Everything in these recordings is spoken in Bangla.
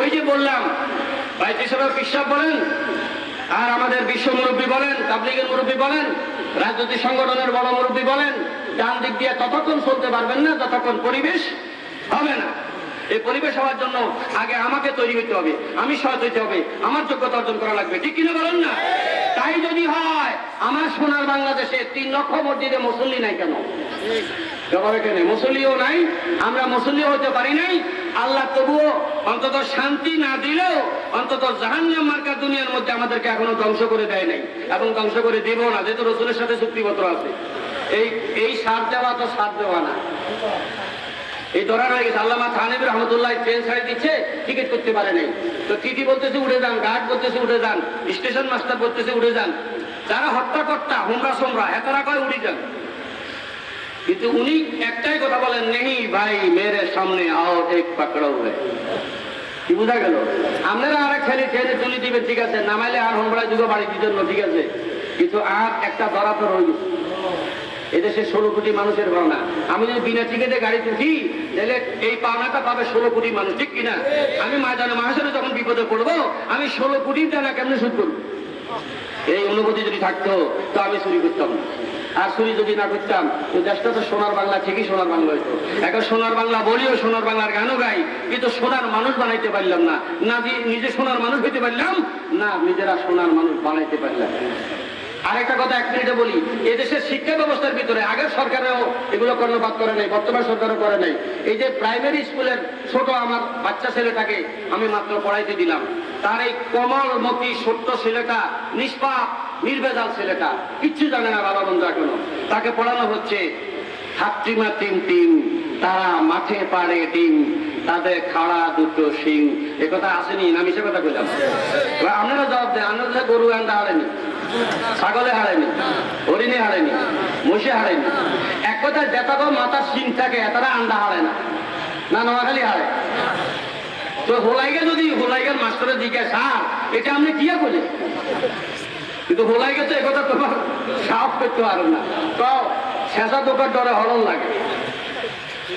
ওই যে বললাম বাইতে সাহেব বিশ্বাস বলেন, আর আমাদের বিশ্ব মুরব্বী বলেন, তাবলিগের মুরব্বী বলেন, রাজনৈতিক সংগঠনের বড় মুরব্বী বলেন, ডান দিক দিয়ে ততক্ষণ চলতে পারবেন না ততক্ষণ পরিবেশ হবে না। এই পরিবেশ হওয়ার জন্য আগে আমাকে তৈরি হতে হবে, আমি সহজ হইতে হবে, আমার যোগ্যতা অর্জন করা লাগবে, ঠিক কিনা বলেন না? তাই যদি হয়, আমার সোনার বাংলাদেশে তিন লক্ষ মসজিদে মুসল্লি নাই কেন? জবাব এখানে মুসল্লিও নাই, আমরা মুসল্লিও হতে পারি নাই আল্লাহ তবুও অন্তত শান্তি না দিলেও অন্তত জাহান্নাম মার্কা দুনিয়ার মধ্যে আমাদেরকে এখনও ধ্বংস করে দেয় নাই এবং ধ্বংস করে দেবো না, যেহেতু রসুলের সাথে চুক্তিপত্র আছে। এই এই সার দেওয়া তো সার দেওয়া না। এই ধরা রয়ে গেছে, আল্লামা থানিব রহমতুল্লাহ ট্রেন ছাড়ি দিচ্ছে, টিকিট করতে পারে নাই। তো টিটি বলতেছে উঠে যান, গার্ড বলতেছে উঠে যান, স্টেশন মাস্টার বলতেছে উঠে যান। যারা হত্যা কর্তা হুমরা সোমরা হেতারা কয় উড়ি যান। কিন্তু উনি একটাই কথা বলেন নেই ভাই, মেরে সামনে আও, এক পাকড়াও হয়ে কি বোঝা গেল? আপনারা তুলি ঠিক আছে। নামাইলে আর জন্য? ঠিক আছে। কিন্তু আর একটা ধরা তো এদেশে ষোলো কোটি মানুষের ভাবনা আমি যদি বিনা টিকিটে গাড়ি উঠি তাহলে এই পাওনাটা পাবে ষোলো কোটি মানুষ, ঠিক কিনা? আমি মাঝানে মাহাসনে যখন বিপদে পড়ব, আমি ষোলো কোটি টাকা কেমনে সুদ করব? এই অনুভূতি যদি থাকতো, তো আমি চুরি করতাম না। আর চুরি যদি না করতাম তো দেশটা তো সোনার বাংলা, ঠিকই সোনার বাংলা হইতো। এখন সোনার বাংলা বলিও সোনার বাংলার গানও গাই, কিন্তু সোনার মানুষ বানাইতে পারলাম না। না নিজে সোনার মানুষ হইতে পারলাম, না নিজেরা সোনার মানুষ বানাইতে পারলাম। আরেকটা কথা, এক মিনিটে বলি, এদেশের শিক্ষা ব্যবস্থার ভিতরে আগের সরকারেও এগুলো কর্ণপাত করে নাই, বর্তমান সরকারও করে নাই। এই যে প্রাইমারি স্কুলের ছোট আমার বাচ্চা ছেলেটাকে আমি মাত্র পড়াইতে দিলাম, তার এই কমলমতি ছোট্ট ছেলেটা নিষ্পাপ নির্বেজাল ছেলেটা, কিচ্ছু জানে না বাবা বন্ধু এখনও। তাকে পড়ানো হচ্ছে, হাত্রিমা টিম টিম তারা মাঠে পাড়ে ডিম, তাদের খাড়া দুটো শিং। এ কথা আসেনি, না সে কথা বললাম আপনারা জবাব দেন, আপনারা গরু আন্ডা হারেনি, ছাগলে হারেনি, হরিণে হারেনি, মহিষে হারেনি। এক কথা যেটা মাথার শিং থাকে, এতটা আন্ডা হারে না। না নোয়াখালী হারে। তো হোলাইকে যদি হোলাইকের মাস্টারের দিকে স্যার এটা আপনি কি বলে কিন্তু হোলাইকে তো একথা তোমার সাফ করতে পারেন না। তো শেষা দোকান ডরে হরণ লাগে।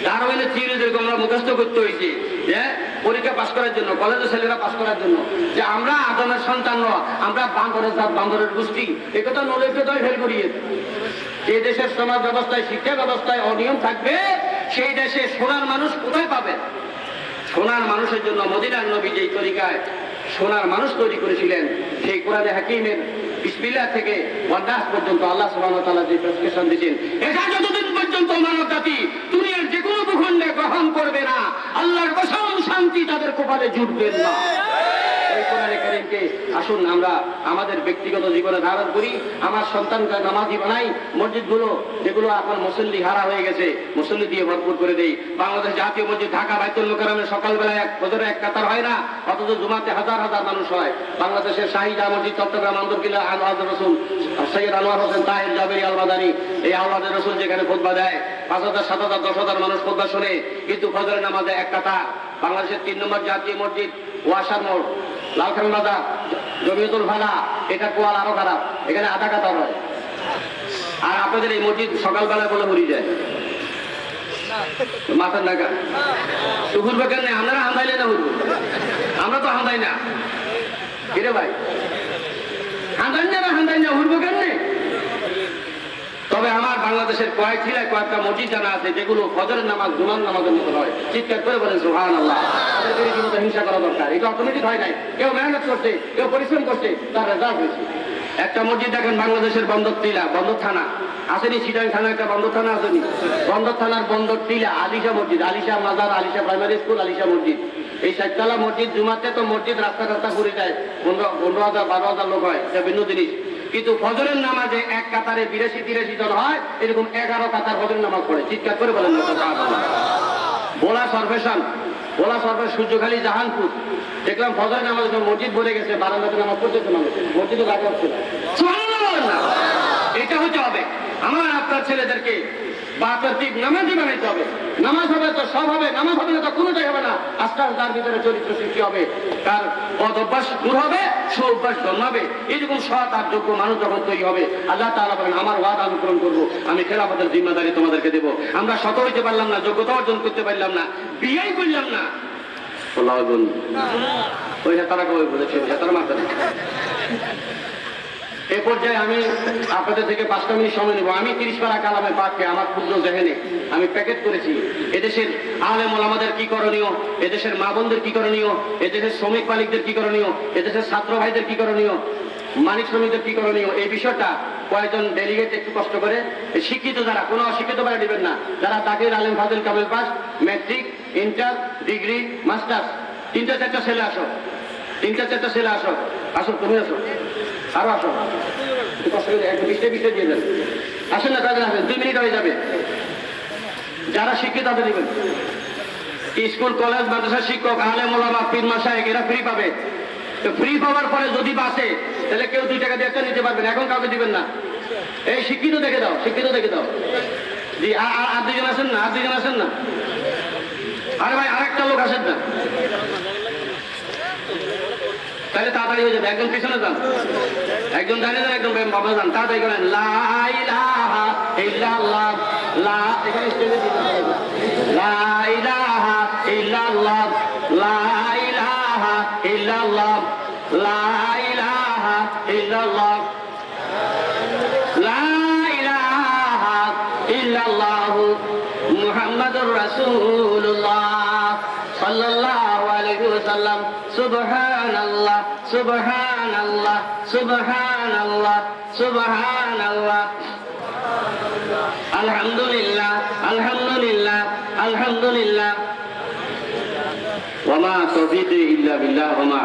দারোয়ানের চিড়ে যেরকম আমরা মুখস্থ করতে হয়েছে যে পরীক্ষা পাশ করার জন্য, কলেজের ছেলেরা পাশ করার জন্য, যে আমরা আদমের সন্তান নয়, আমরা বান্দরের জাত বান্দরের গোষ্ঠী একথা নলেজকে তো ফেল করিয়ে যে দেশের সমাজ ব্যবস্থায়, শিক্ষা ব্যবস্থায় অনিয়ম থাকবে, সেই দেশে সোনার মানুষ কোথায় পাবে? সোনার মানুষের জন্য মদিনার নবী যেই তরিকায় সোনার মানুষ তৈরি করেছিলেন, সেই কোরআনে হাকিমের বিসমিল্লাহ থেকে ওয়ান্দাস পর্যন্ত আল্লাহ সুবহান ওয়া তাআলা যে প্রেসক্রিপশন দিয়েছেন, এটা যতদিন পর্যন্ত মানব জাতি দুনিয়ার যে কোনো ভূখণ্ডে গ্রহণ করবে না, আল্লাহর কসম শান্তি তাদের কপালে জুটবে না। আসুন, আমরা আমাদের ব্যক্তিগত জীবনে ধারণ করি, আমার সন্তানকে নামাজি বানাই, মসজিদগুলো যেগুলো এখন মুসল্লি হারা হয়ে গেছে, মুসল্লি দিয়ে ভরপুর করে দেই। বাংলাদেশ জাতীয় মসজিদ ঢাকা বাইতুল মোকারমে সকালবেলা এক বছরে এক কাতার হয় না, অথচ জুমাতে হাজার হাজার মানুষ হয়। বাংলাদেশের শাহিদা মসজিদ চট্টগ্রাম আন্দরকিল্লা আনোয়ার রসুল সৈয়দ আনোয়ার হোসেন তাহের জাবেরি আলমাদানি এই আওলাদের রসুল যেখানে খোদবা দেয়, পাঁচ হাজার, সাত হাজার, দশ হাজার মানুষ খোদবা শোনে, কিন্তু ফজরের নামাজে এক কাতার। বাংলাদেশের তিন নম্বর জাতীয় মসজিদ ওয়াসার মোড় লালখান বাজার, জমিয়তুল ভালা এটা কোয়াল আরও খারাপ। এখানে আধা কাতার হয়। আর আপনাদের এই মসজিদ সকালবেলা বলে মরি যায় মাথার নাগা তো ঘুরবে কেন আপনারা হান্দাইলে না ঘুরবো আমরা তো হান্দাই না। কিরে ভাই? হান্দাই না হান্দাই না ঘুরবো কেন তবে আমার বাংলাদেশের কয়েক জেলায় কয়েকটা মসজিদ জানা আছে, যেগুলো ফজরের নামাজ, জুমার নামাজের মতো হয় চিৎকার করে বলেন সুহান আল্লাহ তাদেরকে রীতিমতো হিংসা করা দরকার। এটা অটোমেটিক হয় নাই। কেউ মেহনত করছে, কেউ পরিশ্রম করছে, তার রেজাল্ট হয়েছে। একটা মসজিদ দেখেন, বাংলাদেশের বন্দর টিলা, বন্দর থানা। আসেনি সিটাং থানা, একটা বন্দর থানা আসেনি। বন্দর থানার বন্দর টিলা, আলিশা মসজিদ, আলিশা মাজার, আলিশা প্রাইমারি স্কুল আলিশা মসজিদ। এই সাততলা মসজিদ, জুমাতে তো মসজিদ রাস্তা রাস্তা ঘুরে যায়। পনেরো পনেরো হাজার, বারো হাজার লোক হয়, এটা ভিন্ন জিনিস। কিন্তু ফজরের নামাজে এক কাতারে বিরাশি তিরাশি জন হয়, এরকম এগারো কাতার ফজরের নামাজ পড়ে। চিৎকার করে বলেন বোলা সর্বেশন, বোলা সরফেশ সূর্যখালী জাহানপুর। দেখলাম ফজরের নামাজ মসজিদ ভরে গেছে, বারান্দাতে নামাজ পড়তেছে মানুষ। মসজিদও গাছ হচ্ছে। এটা হতে হবে। আমার আপনার ছেলেদেরকে বাতার্তিক নামাজই বানাইতে হবে। নামাজ হবে তো সব হবে নামাজ হবে না তো কোনোটাই হবে না। আস্তে তার ভিতরে চরিত্র সৃষ্টি হবে। তার অভ্যাস দূর হবে সু অভ্যাস জন্মাবে। এইরকম সৎ আর যোগ্য মানুষ যখন তৈরি হবে আল্লাহ তাআলা বলেন আমার ওয়াদ অনুকরণ করব আমি খেলাফতের জিম্মাদারি তোমাদেরকে দেবো। আমরা শত হইতে পারলাম না যোগ্যতা অর্জন করতে পারলাম না বিয়েই করলাম না। ওই হেতারা কবে বলেছে হেতারা না। এ পর্যায়ে আমি আপনাদের থেকে পাঁচটা মিনিট সময় নেব। আমি তিরিশ পারা কালামে পাককে, আমার ক্ষুদ্র জেহেনে আমি প্যাকেট করেছি। এদেশের আলেম আমাদের কি করণীয়? এদেশের মা বোনদের কি করণীয়? এদেশের শ্রমিক মালিকদের কি করণীয়? এদেশের ছাত্র ভাইদের কি করণীয়? মালিক শ্রমিকদের কি করণীয়? এই বিষয়টা কয়েকজন ডেলিগেট একটু কষ্ট করে, শিক্ষিত যারা, কোনো অশিক্ষিত ভাই দিবেন না, যারা তাকির আলেম, ফাজিল কামেল pass matric inter degree masters তিনটা চারটা ছেলে আসো। তিনটা চারটা ছেলে আসো। আসো, তুমি আসো। আরও আসো। একটু কষ্ট করে একটু বিশটা বিশটা দিয়ে আসেন না কাজে আসেন, দুই মিনিট হয়ে যাবে। যারা শিক্ষিত তাদের দিবেন। স্কুল, কলেজ, মাদ্রাসা শিক্ষক আলে মোলামা পীর মাসায়েক এরা ফ্রি পাবে। তো ফ্রি পাওয়ার পরে যদি বাসে তাহলে কেউ দুই টাকা দিয়ে একটা নিতে পারবেন এখন কাউকে দিবেন না। এই শিক্ষিত দেখে দাও, শিক্ষিত দেখে দাও। জি আর- দুজন আছেন না? আর দুজন আছেন না? আরে ভাই, আরেকটা লোক আসেন না। তাহলে তাড়াতাড়ি হয়ে যাবে। একজন পিছনে যান। একজন দাঁড়িয়ে যান, একজন বাবা যান। তাড়াতাড়ি করেন। লা ওয়াসাল্লাম সুবহানাল্লাহ সুবহানাল্লাহ সুবহানাল্লাহ সুবহানাল্লাহ। আলহামদুলিল্লাহ আলহামদুলিল্লাহ আলহামদুলিল্লাহ। ওয়া মা ইল্লা বিল্লাহ ওয়া মা